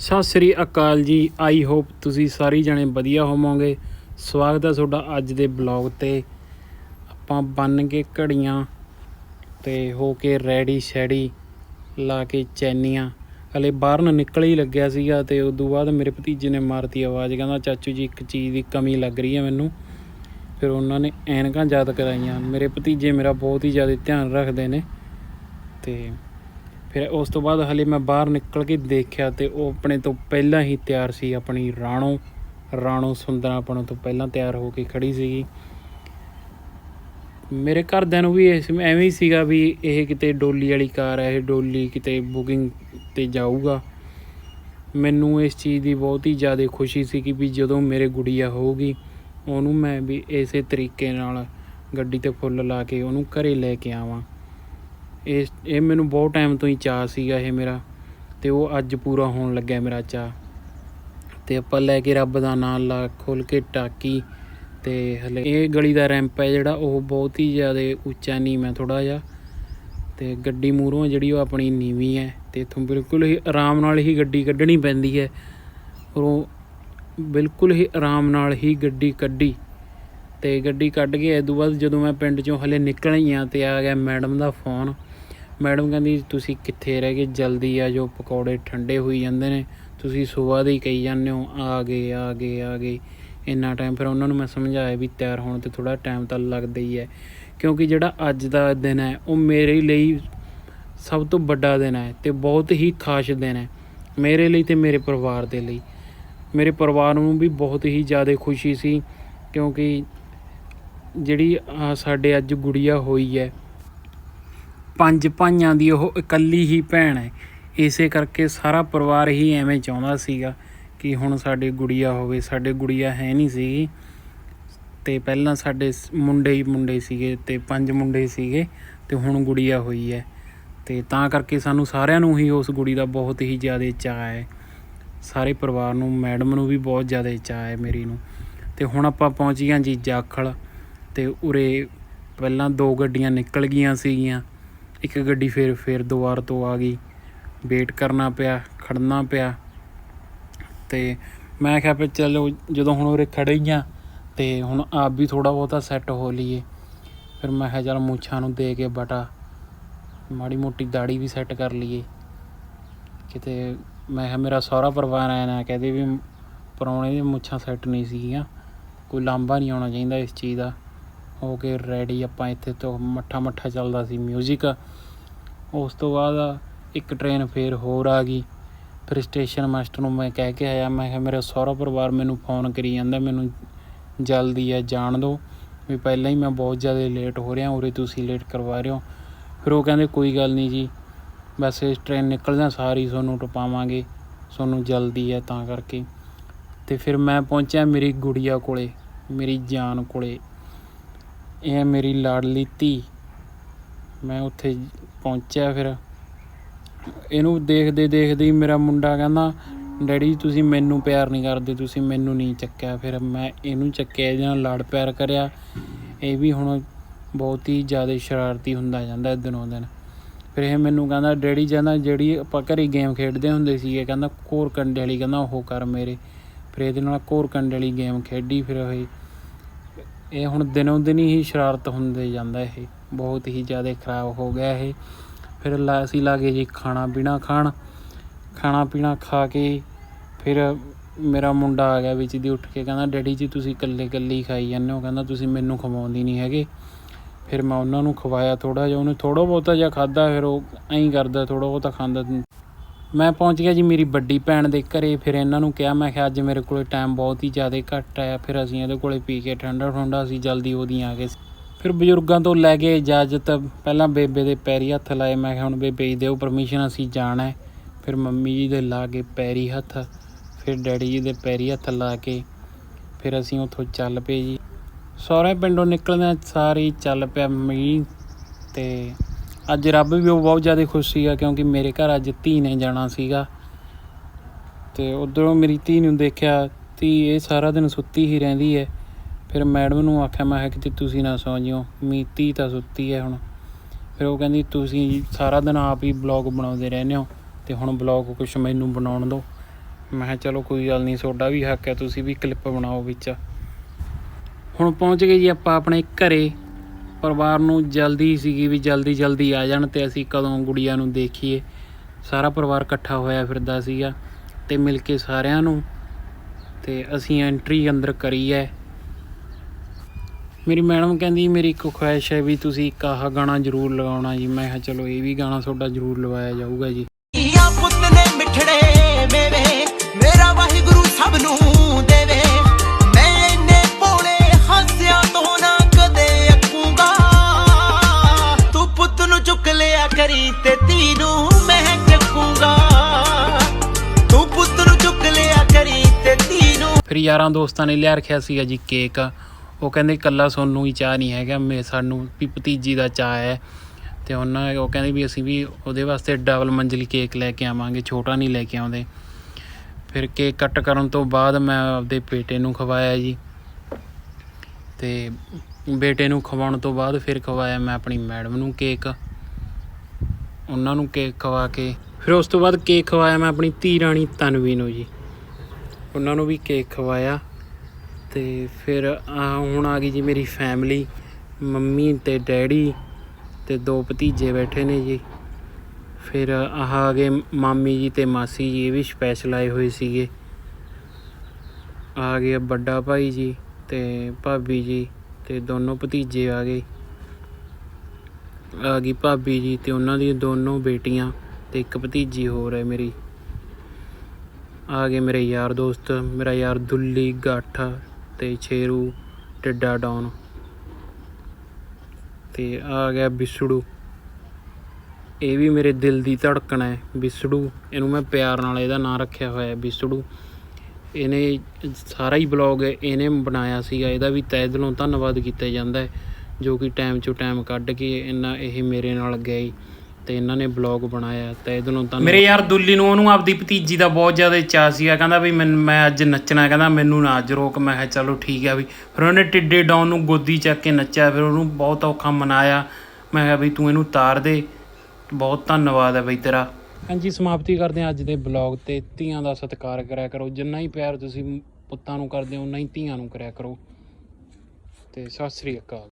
ਸਤਿ ਸ੍ਰੀ ਅਕਾਲ ਜੀ। I hope ਤੁਸੀਂ ਸਾਰੇ ਜਣੇ ਵਧੀਆ ਹੋਵੋਗੇ। ਸਵਾਗਤ ਹੈ ਤੁਹਾਡਾ ਅੱਜ ਦੇ ਬਲੌਗ ਤੇ। ਆਪਾਂ ਬੰਨ ਕੇ ਘੜੀਆਂ ਤੇ ਹੋ ਕੇ ਰੈਡੀ ਸ਼ੈਡੀ ਲਾ ਕੇ ਚੈਨੀਆਂ। ਹਲੇ ਬਾਹਰ ਨੂੰ ਨਿਕਲ ਹੀ ਲੱਗਿਆ ਸੀਗਾ ਤੇ ਤੋਂ ਬਾਅਦ ਮੇਰੇ ਭਤੀਜੇ ਨੇ ਮਾਰਤੀ ਆਵਾਜ਼। ਕਹਿੰਦਾ, ਚਾਚੂ ਜੀ, ਇੱਕ ਚੀਜ਼ ਦੀ ਕਮੀ ਲੱਗ ਰਹੀ ਹੈ ਮੈਨੂੰ। ਫਿਰ ਉਹਨਾਂ ਨੇ ਐਨਕਾਂ ਯਾਦ ਕਰਾਈਆਂ। ਮੇਰੇ ਭਤੀਜੇ ਮੇਰਾ ਬਹੁਤ ਹੀ ਜ਼ਿਆਦਾ ਧਿਆਨ ਰੱਖਦੇ ਨੇ ਤੇ ਫਿਰ ਉਸ ਤੋਂ ਬਾਅਦ ਹਲੇ ਮੈਂ ਬਾਹਰ ਨਿਕਲ ਕੇ ਦੇਖਿਆ ਤੇ ਉਹ ਆਪਣੇ ਤੋਂ ਪਹਿਲਾਂ ਹੀ ਤਿਆਰ ਸੀ, ਆਪਣੀ ਰਾਣੋ ਰਾਣੋ ਸੁੰਦਰਾ ਆਪਣੇ ਤੋਂ ਪਹਿਲਾਂ ਤਿਆਰ ਹੋ ਕੇ ਖੜੀ ਸੀਗੀ। ਮੇਰੇ ਘਰਦਿਆਂ ਨੂੰ ਵੀ ਇਸ ਐਵੇਂ ਹੀ ਸੀਗਾ ਵੀ ਇਹ ਕਿਤੇ ਡੋਲੀ ਵਾਲੀ ਕਾਰ ਹੈ, ਇਹ ਡੋਲੀ ਕਿਤੇ ਬੁਕਿੰਗ ਤੇ ਜਾਊਗਾ। ਮੈਨੂੰ ਇਸ ਚੀਜ਼ ਦੀ ਬਹੁਤ ਹੀ ਜ਼ਿਆਦਾ ਖੁਸ਼ੀ ਸੀ ਕਿ ਵੀ ਜਦੋਂ ਮੇਰੇ ਗੁੜੀਆ ਹੋਊਗੀ, ਉਹਨੂੰ ਮੈਂ ਵੀ ਇਸੇ ਤਰੀਕੇ ਨਾਲ ਗੱਡੀ ਤੇ ਫੁੱਲ ਲਾ ਕੇ ਉਹਨੂੰ ਘਰੇ ਲੈ ਕੇ ਆਵਾਂ। ਇਹ ਇਹ ਮੈਨੂੰ ਬਹੁਤ ਟਾਈਮ ਤੋਂ ਹੀ ਚਾਅ ਸੀਗਾ ਇਹ ਮੇਰਾ ਤੇ ਉਹ ਅੱਜ ਪੂਰਾ ਹੋਣ ਲੱਗਿਆ ਮੇਰਾ ਚਾਅ। ਤੇ ਆਪਾਂ ਲੈ ਕੇ ਰੱਬ ਦਾ ਨਾਮ ਲਾ ਖੋਲ ਕੇ ਟਾਕੀ ਤੇ ਹਲੇ ਇਹ ਗਲੀ ਦਾ ਰੈਂਪ ਹੈ ਜਿਹੜਾ ਉਹ ਬਹੁਤ ਹੀ ਜ਼ਿਆਦਾ ਉੱਚਾ ਨੀਮ ਹੈ ਥੋੜਾ ਜਿਹਾ। ਤੇ ਗੱਡੀ ਮੂਹਰੋਂ ਜਿਹੜੀ ਉਹ ਆਪਣੀ ਨੀਵੀਂ ਹੈ ਤੇ ਇਥੋਂ ਬਿਲਕੁਲ ਹੀ ਆਰਾਮ ਨਾਲ ਹੀ ਗੱਡੀ ਕੱਢਣੀ ਪੈਂਦੀ ਹੈ। ਉਹ ਬਿਲਕੁਲ ਹੀ ਆਰਾਮ ਨਾਲ ਹੀ ਗੱਡੀ ਕੱਢੀ ਤੇ ਗੱਡੀ ਕੱਢ ਕੇ ਇਹ ਤੋਂ ਬਾਅਦ ਜਦੋਂ ਮੈਂ ਪਿੰਡ ਚੋਂ ਹਲੇ ਨਿਕਲ ਹੀ ਆ ਤੇ ਆ ਗਿਆ ਮੈਡਮ ਦਾ ਫੋਨ ਮੈਡਮ ਕਹਿੰਦੀ ਤੁਸੀਂ ਕਿੱਥੇ ਰਹਿ ਗਏ? ਜਲਦੀ ਆ ਜੋ ਪਕੌੜੇ ਠੰਡੇ ਹੋਈ ਜਾਂਦੇ ਨੇ। ਤੁਸੀਂ ਸਵੇਰ ਦੇ ਹੀ ਕਹੀ ਜਾਂਦੇ ਹੋ, ਆ ਗਏ ਆ ਗਏ ਆ ਗਏ। ਇੰਨਾ ਟਾਈਮ ਫਿਰ ਉਹਨਾਂ ਨੂੰ ਮੈਂ ਸਮਝਾਇਆ ਵੀ ਤਿਆਰ ਹੋਣ ਤੇ ਥੋੜਾ ਟਾਈਮ ਤਾਂ ਲੱਗਦਾ ਹੀ ਹੈ। ਕਿਉਂਕਿ ਜਿਹੜਾ ਅੱਜ ਦਾ ਦਿਨ ਹੈ, ਉਹ ਮੇਰੇ ਲਈ ਸਭ ਤੋਂ ਵੱਡਾ ਦਿਨ ਹੈ ਤੇ ਬਹੁਤ ਹੀ ਖਾਸ ਦਿਨ ਹੈ। ਮੇਰੇ ਲਈ ਤੇ ਮੇਰੇ ਪਰਿਵਾਰ ਦੇ ਲਈ। ਮੇਰੇ ਪਰਿਵਾਰ ਨੂੰ ਵੀ ਬਹੁਤ ਹੀ ਜ਼ਿਆਦਾ ਖੁਸ਼ੀ ਸੀ ਕਿਉਂਕਿ ਜਿਹੜੀ ਸਾਡੇ ਅੱਜ ਗੁੜੀਆ ਹੋਈ ਹੈ ਪੰਜ ਭਾਈਆਂ ਦੀ ਉਹ ਇਕੱਲੀ ਹੀ ਭੈਣ ਹੈ। ਇਸੇ ਕਰਕੇ ਸਾਰਾ ਪਰਿਵਾਰ ਹੀ ਐਵੇਂ ਚਾਹੁੰਦਾ ਸੀਗਾ ਕਿ ਹੁਣ ਸਾਡੇ ਗੁੜੀਆ ਹੋਵੇ। ਸਾਡੇ ਗੁੜੀਆ ਹੈ ਨਹੀਂ ਸੀਗੀ। ਤੇ ਪਹਿਲਾਂ ਸਾਡੇ ਮੁੰਡੇ ਹੀ ਮੁੰਡੇ ਸੀਗੇ ਤੇ ਪੰਜ ਮੁੰਡੇ ਸੀਗੇ ਤੇ ਹੁਣ ਗੁੜੀਆ ਹੋਈ ਹੈ। ਤੇ ਤਾਂ ਕਰਕੇ ਸਾਨੂੰ ਸਾਰਿਆਂ ਨੂੰ ਹੀ ਉਸ ਗੁੜੀ ਦਾ ਬਹੁਤ ਹੀ ਜ਼ਿਆਦਾ ਚਾਅ ਹੈ। ਸਾਰੇ ਪਰਿਵਾਰ ਨੂੰ, ਮੈਡਮ ਨੂੰ ਵੀ ਬਹੁਤ ਜ਼ਿਆਦਾ ਚਾਅ ਹੈ ਮੇਰੀ ਨੂੰ। ਤੇ ਹੁਣ ਆਪਾਂ ਪਹੁੰਚ ਗਏ ਜੀ ਜਾਖਲ। ਤੇ ਉਰੇ ਪਹਿਲਾਂ ਦੋ ਗੱਡੀਆਂ ਨਿਕਲ ਗਈਆਂ ਸੀਗੀਆਂ। ਇੱਕ ਗੱਡੀ ਫਿਰ ਫਿਰ ਦੁਬਾਰ ਤੋਂ ਆ ਗਈ। ਵੇਟ ਕਰਨਾ ਪਿਆ, ਖੜਨਾ ਪਿਆ। ਤੇ ਮੈਂ ਕਿਹਾ ਵੀ ਚਲੋ, ਜਦੋਂ ਹੁਣ ਉਰੇ ਖੜੇ ਹੀ ਆ ਤੇ ਹੁਣ ਆਪ ਵੀ ਥੋੜਾ ਬਹੁਤਾ ਸੈੱਟ ਹੋ ਲਈਏ। ਫਿਰ ਮੈਂ ਕਿਹਾ ਚਲ ਮੁੱਛਾਂ ਨੂੰ ਦੇ ਕੇ ਬਟਾ, ਮਾੜੀ ਮੋਟੀ ਦਾੜੀ ਵੀ ਸੈੱਟ ਕਰ ਲਈਏ। ਕਿਤੇ ਮੈਂ ਕਿਹਾ ਮੇਰਾ ਸਹੁਰਾ ਪਰਿਵਾਰ ਆਇਆ ਨਾ ਕਹਦੇ ਵੀ ਪਰੌਣੇ ਦੀ ਮੁੱਛਾਂ ਸੈੱਟ ਨਹੀਂ ਸੀਗੀਆਂ। ਕੋਈ ਲਾਂਭਾ ਨਹੀਂ ਆਉਣਾ ਚਾਹੀਦਾ ਇਸ ਚੀਜ਼ ਦਾ। ਹੋ ਕੇ ਰੈਡੀ ਆਪਾਂ ਇੱਥੇ ਤੋਂ ਮੱਠਾ ਮੱਠਾ ਚੱਲਦਾ ਸੀ 뮤직 ਉਸ ਤੋਂ ਬਾਅਦ ਇੱਕ ਟ੍ਰੇਨ ਫੇਰ ਹੋਰ ਆ ਗਈ। ਫਿਰ ਸਟੇਸ਼ਨ ਮਾਸਟਰ ਨੂੰ ਮੈਂ ਕਹਿ ਕੇ ਆਇਆ, ਮੈਂ ਕਿਹਾ, ਮੇਰਾ ਸਹੁਰਾ ਪਰਿਵਾਰ ਮੈਨੂੰ ਫੋਨ ਕਰੀ ਜਾਂਦਾ, ਮੈਨੂੰ ਜਲਦੀ ਆ, ਜਾਣ ਦਿਓ ਵੀ ਪਹਿਲਾਂ ਹੀ ਮੈਂ ਬਹੁਤ ਜ਼ਿਆਦਾ ਲੇਟ ਹੋ ਰਿਹਾ, ਉਰੇ ਤੁਸੀਂ ਲੇਟ ਕਰਵਾ ਰਹੇ ਹੋ। ਫਿਰ ਉਹ ਕਹਿੰਦੇ, ਕੋਈ ਗੱਲ ਨਹੀਂ ਜੀ, ਬਸ ਇਸ ਟ੍ਰੇਨ ਨਿਕਲਦਿਆਂ ਸਾਰੀ ਤੁਹਾਨੂੰ ਟਪਾਵਾਂਗੇ, ਤੁਹਾਨੂੰ ਜਲਦੀ ਹੈ ਤਾਂ ਕਰਕੇ। ਤੇ ਫਿਰ ਮੈਂ ਪਹੁੰਚਿਆ ਮੇਰੀ ਗੁੜੀਆ ਕੋਲੇ, ਮੇਰੀ ਜਾਨ ਕੋਲੇ। ਇਹ ਹੈ ਮੇਰੀ ਲਾਡਲੀ ਧੀ। ਮੈਂ ਉੱਥੇ ਪਹੁੰਚਿਆ ਫਿਰ। ਇਹਨੂੰ ਦੇਖਦੇ ਦੇਖਦੇ ਹੀ ਮੇਰਾ ਮੁੰਡਾ ਕਹਿੰਦਾ, ਡੈਡੀ, ਤੁਸੀਂ ਮੈਨੂੰ ਪਿਆਰ ਨਹੀਂ ਕਰਦੇ, ਤੁਸੀਂ ਮੈਨੂੰ ਨਹੀਂ ਚੱਕਿਆ। ਫਿਰ ਮੈਂ ਇਹਨੂੰ ਚੱਕਿਆ, ਇਹਦੇ ਨਾਲ ਲਾੜ ਪਿਆਰ ਕਰਿਆ। ਇਹ ਵੀ ਹੁਣ ਬਹੁਤ ਹੀ ਜ਼ਿਆਦਾ ਸ਼ਰਾਰਤੀ ਹੁੰਦਾ ਜਾਂਦਾ ਦਿਨੋਂ ਦਿਨ। ਫਿਰ ਇਹ ਮੈਨੂੰ ਕਹਿੰਦਾ, ਡੈਡੀ, ਕਹਿੰਦਾ ਜਿਹੜੀ ਆਪਾਂ ਘਰੇ ਗੇਮ ਖੇਡਦੇ ਹੁੰਦੇ ਸੀਗੇ, ਕਹਿੰਦਾ ਕੋਰ ਕੰਡੇ ਵਾਲੀ, ਕਹਿੰਦਾ ਉਹ ਕਰ ਮੇਰੇ। ਫਿਰ ਇਹਦੇ ਨਾਲ ਕੋਰ ਕੰਡੇ ਵਾਲੀ ਗੇਮ ਖੇਡੀ, ਫਿਰ ਇਹ ਇਹ ਹੁਣ ਦਿਨੋਂ ਦਿਨ ਹੀ ਸ਼ਰਾਰਤ ਹੁੰਦੇ ਜਾਂਦਾ ਇਹ। ਬਹੁਤ ਹੀ ਜ਼ਿਆਦਾ ਖਰਾਬ ਹੋ ਗਿਆ ਇਹ। ਫਿਰ ਲਾ ਅਸੀਂ ਲਾਗੇ ਜੀ ਖਾਣਾ ਪੀਣਾ ਖਾਣ। ਖਾਣਾ ਪੀਣਾ ਖਾ ਕੇ ਫਿਰ ਮੇਰਾ ਮੁੰਡਾ ਆ ਗਿਆ ਵਿੱਚ ਦੀ ਉੱਠ ਕੇ ਕਹਿੰਦਾ, ਡੈਡੀ ਜੀ ਤੁਸੀਂ ਇਕੱਲੇ ਇਕੱਲੇ ਹੀ ਖਾਈ ਜਾਂਦੇ ਹੋ। ਕਹਿੰਦਾ, ਤੁਸੀਂ ਮੈਨੂੰ ਖਵਾਉਂਦੀ ਨਹੀਂ ਹੈਗੇ। ਫਿਰ ਮੈਂ ਉਹਨਾਂ ਨੂੰ ਖਵਾਇਆ ਥੋੜਾ ਜਿਹਾ, ਉਹਨੇ ਥੋੜਾ ਬਹੁਤਾ ਜਿਹਾ ਖਾਦਾ ਫਿਰ ਉਹ ਐਂ ਕਰਦਾ ਥੋੜਾ ਬਹੁਤਾ ਖਾਂਦਾ। ਮੈਂ ਪਹੁੰਚ ਗਿਆ ਜੀ ਮੇਰੀ ਵੱਡੀ ਭੈਣ ਦੇ ਘਰੇ, ਫਿਰ ਇਹਨਾਂ ਨੂੰ ਕਿਹਾ, ਮੈਂ ਕਿਹਾ, ਅੱਜ ਮੇਰੇ ਕੋਲੇ ਟਾਈਮ ਬਹੁਤ ਹੀ ਜ਼ਿਆਦਾ ਘੱਟ ਆਇਆ ਫਿਰ ਅਸੀਂ ਇਹਦੇ ਕੋਲੇ ਪੀ ਕੇ ਠੰਡਾ ਠੰਡਾ ਅਸੀਂ ਜਲਦੀ ਉਹਦੀ ਆ ਗਏ ਫਿਰ ਬਜ਼ੁਰਗਾਂ ਤੋਂ ਲੈ ਕੇ ਇਜਾਜ਼ਤ, ਪਹਿਲਾਂ ਬੇਬੇ ਦੇ ਪੈਰੀ ਹੱਥ ਲਾਏ, ਮੈਂ ਕਿਹਾ, ਹੁਣ ਬੇਬੇ ਜੀ ਦਿਓ ਪਰਮਿਸ਼ਨ ਅਸੀਂ ਜਾਣਾ ਹੈ। ਫਿਰ ਮੰਮੀ ਜੀ ਦੇ ਲਾ ਕੇ ਪੈਰੀ ਹੱਥ, ਫਿਰ ਡੈਡੀ ਜੀ ਦੇ ਪੈਰੀ ਹੱਥ ਲਾ ਕੇ, ਫਿਰ ਅਸੀਂ ਉੱਥੋਂ ਚੱਲ ਪਏ ਜੀ। ਸਹੁਰੇ ਪਿੰਡੋਂ ਨਿਕਲਦਿਆਂ ਸਾਰੇ ਚੱਲ ਪਿਆ ਮੀਂਹ ਤੇ ਅੱਜ ਰੱਬ ਵੀ ਉਹ ਬਹੁਤ ਜ਼ਿਆਦਾ ਖੁਸ਼ ਸੀਗਾ ਕਿਉਂਕਿ ਮੇਰੇ ਘਰ ਅੱਜ ਧੀ ਨੇ ਜਾਣਾ ਸੀਗਾ। ਤੇ ਉਧਰੋਂ ਮੇਰੀ ਧੀ ਨੂੰ ਦੇਖਿਆ, ਧੀ, ਇਹ ਸਾਰਾ ਦਿਨ ਸੁੱਤੀ ਹੀ ਰਹਿੰਦੀ ਹੈ ਫਿਰ ਮੈਡਮ ਨੂੰ ਆਖਿਆ, ਮੈਂ ਕਿਹਾ ਜੇ ਤੁਸੀਂ ਨਾ ਸੌਂ ਜਿਓ ਮੀ ਧੀ ਤਾਂ ਸੁੱਤੀ ਹੈ ਹੁਣ। ਫਿਰ ਉਹ ਕਹਿੰਦੀ, ਤੁਸੀਂ ਸਾਰਾ ਦਿਨ ਆਪ ਹੀ ਬਲੌਗ ਬਣਾਉਂਦੇ ਰਹਿੰਦੇ ਹੋ ਤੇ ਹੁਣ ਬਲੌਗ ਕੁਛ ਮੈਨੂੰ ਬਣਾਉਣ ਦਿਓ। ਮੈਂ ਕਿਹਾ, ਚਲੋ ਕੋਈ ਗੱਲ ਨਹੀਂ, ਤੁਹਾਡਾ ਵੀ ਹੱਕ ਹੈ, ਤੁਸੀਂ ਵੀ ਕਲਿੱਪ ਬਣਾਓ ਵਿੱਚ। ਹੁਣ ਪਹੁੰਚ ਗਏ ਜੀ ਆਪਾਂ ਆਪਣੇ ਘਰੇ। ਪਰਿਵਾਰ ਨੂੰ ਜਲਦੀ ਸੀਗੀ ਵੀ ਜਲਦੀ ਜਲਦੀ ਆ ਜਾਣ ਤੇ ਅਸੀਂ ਕਦੋਂ ਗੁੜੀਆ ਨੂੰ ਦੇਖੀਏ। ਸਾਰਾ ਪਰਿਵਾਰ ਇਕੱਠਾ ਹੋਇਆ ਫਿਰਦਾ ਸੀਗਾ ਤੇ ਮਿਲ ਕੇ ਸਾਰਿਆਂ ਨੂੰ ਤੇ ਅਸੀਂ ਐਂਟਰੀ ਅੰਦਰ ਕਰੀ ਹੈ। ਮੇਰੀ ਮੈਡਮ ਕਹਿੰਦੀ, ਮੇਰੀ ਇੱਕ ਖੁਆਇਸ਼ ਹੈ ਵੀ ਤੁਸੀਂ ਇੱਕ ਆਹ ਗਾਣਾ ਜ਼ਰੂਰ ਲਗਾਉਣਾ ਜੀ। ਮੈਂ ਕਿਹਾ, ਚਲੋ, ਇਹ ਵੀ ਗਾਣਾ ਤੁਹਾਡਾ ਜ਼ਰੂਰ ਲਵਾਇਆ ਜਾਊਗਾ ਜੀ। ਧੀ ਯਾਰਾਂ ਦੋਸਤਾਂ ਨੇ ਲਿਆ ਰੱਖਿਆ ਸੀਗਾ ਜੀ ਕੇਕ। ਉਹ ਕਹਿੰਦੇ ਇਕੱਲਾ ਸੋਨੂੰ ਹੀ ਚਾਹ ਨਹੀਂ ਹੈਗਾ, ਮੈਂ, ਸਾਨੂੰ ਵੀ ਭਤੀਜੀ ਦਾ ਚਾਹ ਹੈ। ਤੇ ਉਹਨਾਂ ਉਹ ਕਹਿੰਦੇ ਵੀ ਅਸੀਂ ਵੀ ਉਹਦੇ ਵਾਸਤੇ ਡਬਲ ਮੰਜ਼ਲੀ ਕੇਕ ਲੈ ਕੇ ਆਵਾਂਗੇ, ਛੋਟਾ ਨਹੀਂ ਲੈ ਕੇ ਆਉਂਦੇ। ਫਿਰ ਕੇਕ ਕੱਟ ਕਰਨ ਤੋਂ ਬਾਅਦ ਮੈਂ ਆਪਦੇ ਬੇਟੇ ਨੂੰ ਖਵਾਇਆ ਜੀ। ਤੇ ਬੇਟੇ ਨੂੰ ਖਵਾਉਣ ਤੋਂ ਬਾਅਦ ਫਿਰ ਖਵਾਇਆ ਮੈਂ ਆਪਣੀ ਮੈਡਮ ਨੂੰ ਕੇਕ। ਉਹਨਾਂ ਨੂੰ ਕੇਕ ਖਵਾ ਕੇ, ਫਿਰ ਉਸ ਤੋਂ ਬਾਅਦ ਕੇਕ ਖਵਾਇਆ ਮੈਂ ਆਪਣੀ ਧੀ ਰਾਣੀ ਤਨਵੀ ਨੂੰ ਜੀ। ਉਹਨਾਂ ਨੂੰ ਵੀ ਕੇਕ ਖਵਾਇਆ ਅਤੇ ਫਿਰ ਹੁਣ ਆ ਗਈ ਜੀ ਮੇਰੀ ਫੈਮਿਲੀ ਮੰਮੀ ਅਤੇ ਡੈਡੀ ਅਤੇ ਦੋ ਭਤੀਜੇ ਬੈਠੇ ਨੇ ਜੀ। ਫਿਰ ਆਹ ਆ ਗਏ ਮਾਮੀ ਜੀ ਅਤੇ ਮਾਸੀ ਜੀ, ਇਹ ਵੀ ਸਪੈਸ਼ਲ ਆਏ ਹੋਏ ਸੀਗੇ। ਆ ਗਏ ਵੱਡਾ ਭਾਈ ਜੀ ਤੇ ਭਾਬੀ ਜੀ ਤੇ ਦੋਨੋਂ ਭਤੀਜੇ ਆ ਗਏ। ਆ ਗਈ ਭਾਬੀ ਜੀ ਤੇ ਉਹਨਾਂ ਦੀਆਂ ਦੋਨੋਂ ਬੇਟੀਆਂ ਤੇ ਇੱਕ ਭਤੀਜੀ ਹੋਰ ਹੈ ਮੇਰੀ। ਆ ਗਏ ਮੇਰੇ ਯਾਰ ਦੋਸਤ, ਮੇਰਾ ਯਾਰ ਦੁੱਲੀ, ਗਾਠਾ ਤੇ ਛੇਰੂ ਟਿੱਡਾ ਡਾਉਨ ਤੇ ਆ ਗਿਆ ਬਿਸੜੂ। ਇਹ ਵੀ ਮੇਰੇ ਦਿਲ ਦੀ ਧੜਕਣ ਹੈ, ਬਿਸੜੂ। ਇਹਨੂੰ ਮੈਂ ਪਿਆਰ ਨਾਲ ਇਹਦਾ ਨਾਂ ਰੱਖਿਆ ਹੋਇਆ ਹੈ, ਬਿਸੜੂ। ਇਹਨੇ ਸਾਰਾ ਹੀ ਬਲੌਗ ਇਹਨੇ ਬਣਾਇਆ ਸੀਗਾ, ਇਹਦਾ ਵੀ ਤਹਿ ਦਿਲੋਂ ਧੰਨਵਾਦ ਕੀਤਾ ਜਾਂਦਾ ਹੈ, ਜੋ ਕਿ ਟਾਈਮ ਚੋਂ ਟਾਈਮ ਕੱਢ ਕੇ ਇਹਨਾਂ ਇਹ ਮੇਰੇ ਨਾਲ ਗਏ। ਤੇ ਇਹਨਾਂ ਨੇ ਬਲੌਗ ਬਣਾਇਆ ਤਹਿ ਦਿਲੋਂ ਧੰਨਵਾਦ ਮੇਰੇ ਯਾਰ ਦੁੱਲੀ ਨੂੰ ਉਹਨੂੰ ਆਪਦੀ ਭਤੀਜੀ ਦਾ ਬਹੁਤ ਜ਼ਿਆਦਾ ਚਾਅ ਸੀਗਾ ਕਹਿੰਦਾ ਵੀ ਮੈਂ ਮੈਂ ਅੱਜ ਨੱਚਣਾ ਕਹਿੰਦਾ ਮੈਨੂੰ ਨਾ ਅੱਜ ਰੋਕ ਮੈਂ ਕਿਹਾ ਚਲੋ ਠੀਕ ਆ ਵੀ। ਫਿਰ ਉਹਨੇ ਟਿੱਡੇ ਡਾਊਨ ਨੂੰ ਗੋਦੀ ਚੱਕ ਕੇ ਨੱਚਿਆ ਫਿਰ ਉਹਨੂੰ ਬਹੁਤ ਔਖਾ ਮਨਾਇਆ। ਮੈਂ ਕਿਹਾ ਵੀ ਤੂੰ ਇਹਨੂੰ ਤਾਰ ਦੇ ਬਹੁਤ ਧੰਨਵਾਦ ਹੈ ਬਈ ਤੇਰਾ। ਹਾਂਜੀ ਸਮਾਪਤੀ ਕਰਦੇ ਹਾਂ ਅੱਜ ਦੇ ਬਲੌਗ ਤੇ। ਧੀਆਂ ਦਾ ਸਤਿਕਾਰ ਕਰਿਆ ਕਰੋ ਜਿੰਨਾ ਹੀ ਪਿਆਰ ਤੁਸੀਂ ਪੁੱਤਾਂ ਨੂੰ ਕਰਦੇ ਹੋ ਉਨਾ ਹੀ ਧੀਆਂ ਨੂੰ ਕਰਿਆ ਕਰੋ। ਤੇ ਸਤਿ ਸ੍ਰੀ ਅਕਾਲ।